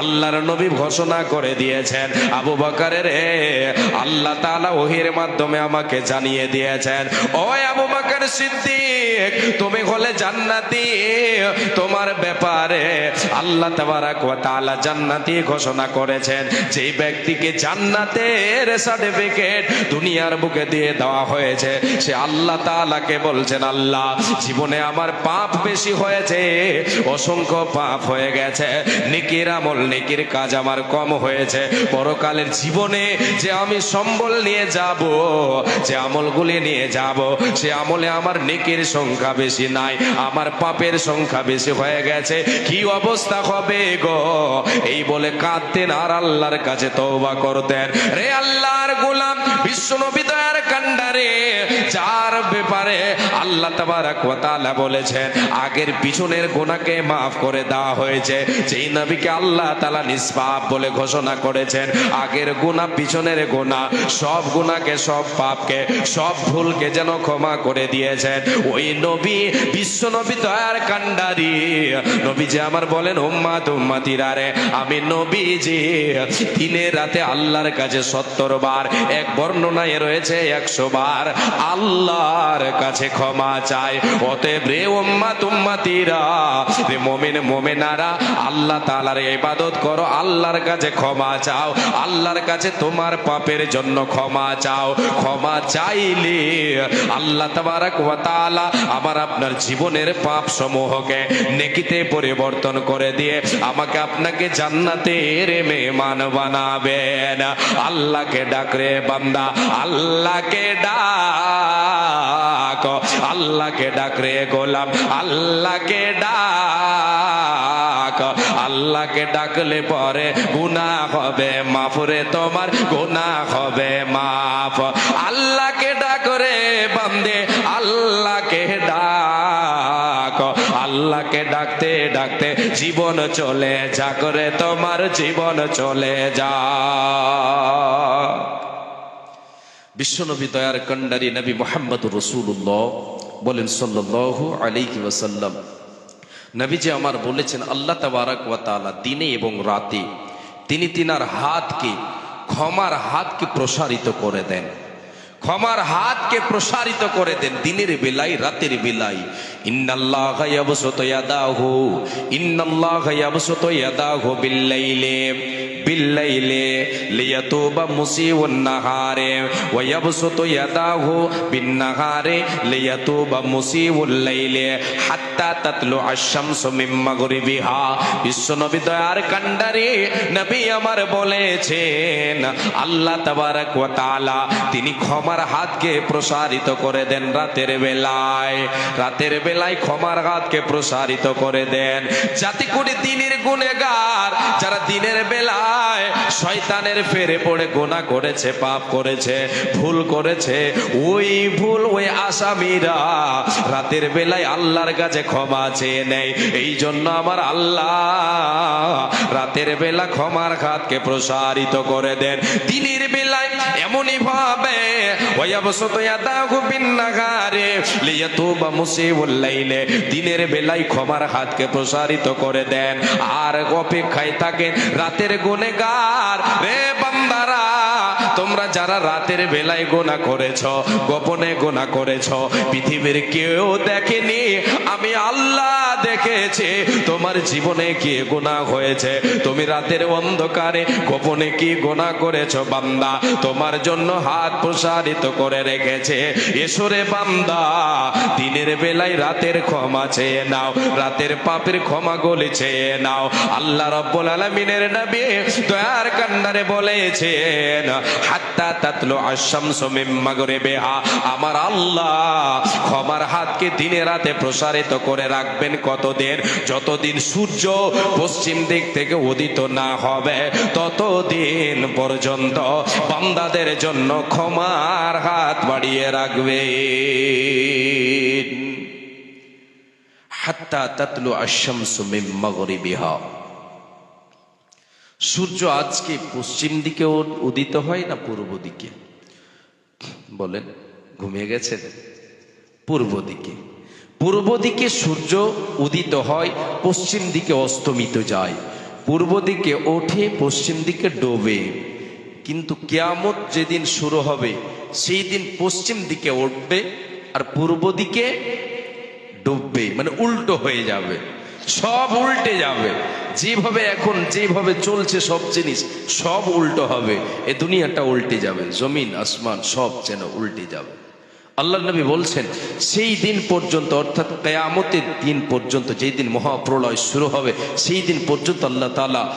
আল্লাহর নবী ঘোষণা করে দিয়েছেন, আবু বকারের রে আল্লাহ তাআলা ওহির মাধ্যমে আমাকে জানিয়ে দিয়েছেন, ও আবু বকর সিদ্দিক, তুমি হলে জান্নাতি, তোমার ব্যাপারে আল্লাহ তাআলা জান্নাতি ঘোষণা করেছেন, যেই ব্যক্তিকে জান্নাতের সার্টিফিকেট দুনিয়ার বুকে দিয়ে দেওয়া হয়েছে, সে আল্লাহ তাআলাকে বলছেন, আল্লাহ, জীবনে আমার পাপ বেশি হয়েছে, অসংখ্য পাপ হয়ে গেছে, নিকির আমল নিকির কাজ আমার কম হয়েছে। পরকালের জীবনে যে আমি সম্বল নিয়ে যাব, যে আমলগুলি নিয়ে যাব, সে আমলে আমার নেকির সংখ্যা বেশি নাই, আমার পাপের সংখ্যা বেশি হয়ে গেছে। কি অবস্থা হবে গো? এই বলে কাঁদতেন আর আল্লাহর কাছে তওবা করতেন। রে আল্লাহর গোলাম বিশ্বনবী দয়ার কান্ডারে ব্যাপারে আল্লাহ বলেছেন, আগের পিছনের গোনাকে মাফ করে দেওয়া হয়েছে। যেই নবীকে আল্লাহ তাআলা নিষ্পাপ বলে ঘোষণা করেছেন, আগের গুনাহ, পিছনের গুনাহ, সব গুনাহকে, সব পাপকে, সব ভুলকে যেন ক্ষমা করে দিয়েছেন। ওই নবী বিশ্ব নবী দয়ার কান্ডারি নবী যে আমার বলেন উম্মাত উম্মাতিরা রে, আমি নবীজি। দিনে রাতে আল্লাহর কাছে সত্তর বার, এক বর্ণনায় রয়েছে একশো বার আল্লাহর কাছে ক্ষমা চাই অতএব রে উম্মাত উম্মাতিরা রে মোমেন, মোমেনারা, আল্লাহ তাআলার ইবাদত করো, আল্লাহর কাছে ক্ষমা চাও, আল্লাহর কাছে তোমার পাপের জন্য ক্ষমা চাও, ক্ষমা চাইলে আল্লাহ তাবারাক ওয়া তাআলা আমার আপনার জীবনের পাপ সমূহকে নেকিতে পরিবর্তন করে দিয়ে আমাকে আপনাকে জান্নাতের মেহমান বানাবেন। আল্লাহকে ডাক রে বান্দা, আল্লাহকে ডাক। আল্লাহকে ডাক রে গোলাম, আল্লাহকে ডাক, আল্লাহকে ডাকলে পরে গুনাহ হবে মাফরে তোমার, গুনাহ হবে মাফ। আল্লাহকে ডাক রে বান্দে, আল্লাহকে ডাক, আল্লাহকে ডাকতে ডাকতে জীবন চলে যা করে তোমার, জীবন চলে যা। বিশ্বনবী দয়ার কন্ডারি নবী মোহাম্মদ রসুল্লাহ বলেন সাল্লাল্লাহু ওসাল্লাম নবী যে আমার বলেছেন, আল্লাহ তাবারাক ওয়াতালা দিনে এবং রাতে তিনি তিনার হাতকে, ক্ষমার হাতকে প্রসারিত করে দেন। ক্ষমার হাতকে প্রসারিত করে দেন দিনের বেলায়, রাতের বেলায়। ইন্নাল্লাহ ইয়াবসুতু ইয়াদাহু ইন্নাল্লাহ ইয়াবসুতু ইয়াদাহু বিল্লাইলি বিল্লাইলি লিয়াতুবা মুসিউন নাহারে দয়ার কান্ডারে আমার বলেছেন আল্লাহ তিনি ক্ষমার হাতকে প্রসারিত করে দেন রাতের বেলায় রাতের বেলায় ক্ষমার হাতকে প্রসারিত করে দেন। যাতে করে দিনের গুণেগার যারা দিনের বেলায় শয়তানের ফেরে পড়ে গোনা করেছে, পাপ করেছে, ভুল করেছে। ওই ভুল, ওই আসামিরা রাতের বেলায় আল্লাহর কাছে ক্ষমা চেয়ে নেয়। এই জন্য আমার আল্লাহ রাতের বেলা ক্ষমার হাতকে প্রসারিত করে দেন। দিনের বেলায় এমনই ভাবে দিনের বেলায় ক্ষমার হাতকে প্রসারিত করে দেন। আর অপেক্ষায় থাকেন রাতের গুনেগার রে তোমরা যারা রাতের বেলায় গোনা করেছ, গোপনে গোনা করেছ, পৃথিবীর কেউ দেখেনি, আমি আল্লাহ দেখেছি, তোমার জীবনে কি গোনা হয়েছে? তুমি রাতের অন্ধকারে গোপনে কি গোনা করেছ, বান্দা? তোমার জন্য হাত প্রসারিত করে রেখেছে। এসরে বান্দা, দিনের বেলায় রাতের ক্ষমা চেয়ে নাও, রাতের পাপের ক্ষমা গলে চেয়ে নাও। আল্লাহ রব্বুল আলামিনের নবী দয়ার কান্নারে বলেছেন হাত্তা তাতলো আমার আল্লাহ, ক্ষমার হাতকে দিনে রাতে প্রসারিত করে রাখবেন কতদিন? যতদিন সূর্য পশ্চিম দিক থেকে উদিত না হবে, ততদিন পর্যন্ত বান্দাদের জন্য ক্ষমার হাত বাড়িয়ে রাখবে হাত্তা তাতলু আশামসু মিন মাগরিবিহা। সূর্য আজকে পশ্চিম দিকে উদিত হয় না পূর্ব দিকে? বলেন, ঘুমিয়ে গেছেন? পূর্ব দিকে। পূর্ব দিকে সূর্য উদিত হয়, পশ্চিম দিকে অস্তমিত যায়। পূর্ব দিকে ওঠে, পশ্চিম দিকে ডোবে। কিন্তু কেয়ামত যেদিন শুরু হবে, সেই দিন পশ্চিম দিকে উঠবে আর পূর্ব দিকে ডুববে মানে উল্টো হয়ে যাবে। সব উল্টে যাবে। যেভাবে এখন, যেভাবে চলছে সব জিনিস, সব উল্টো হবে। এ দুনিয়াটা উল্টে যাবে, জমিন, আসমান, সব যেন উল্টে যাবে। আল্লাহ নবী বলছেন, সেই দিন পর্যন্ত, অর্থাৎ কেয়ামতের দিন পর্যন্ত যেই দিন মহাপ্রলয় শুরু হবে, সেই দিন পর্যন্ত আল্লাহ তালা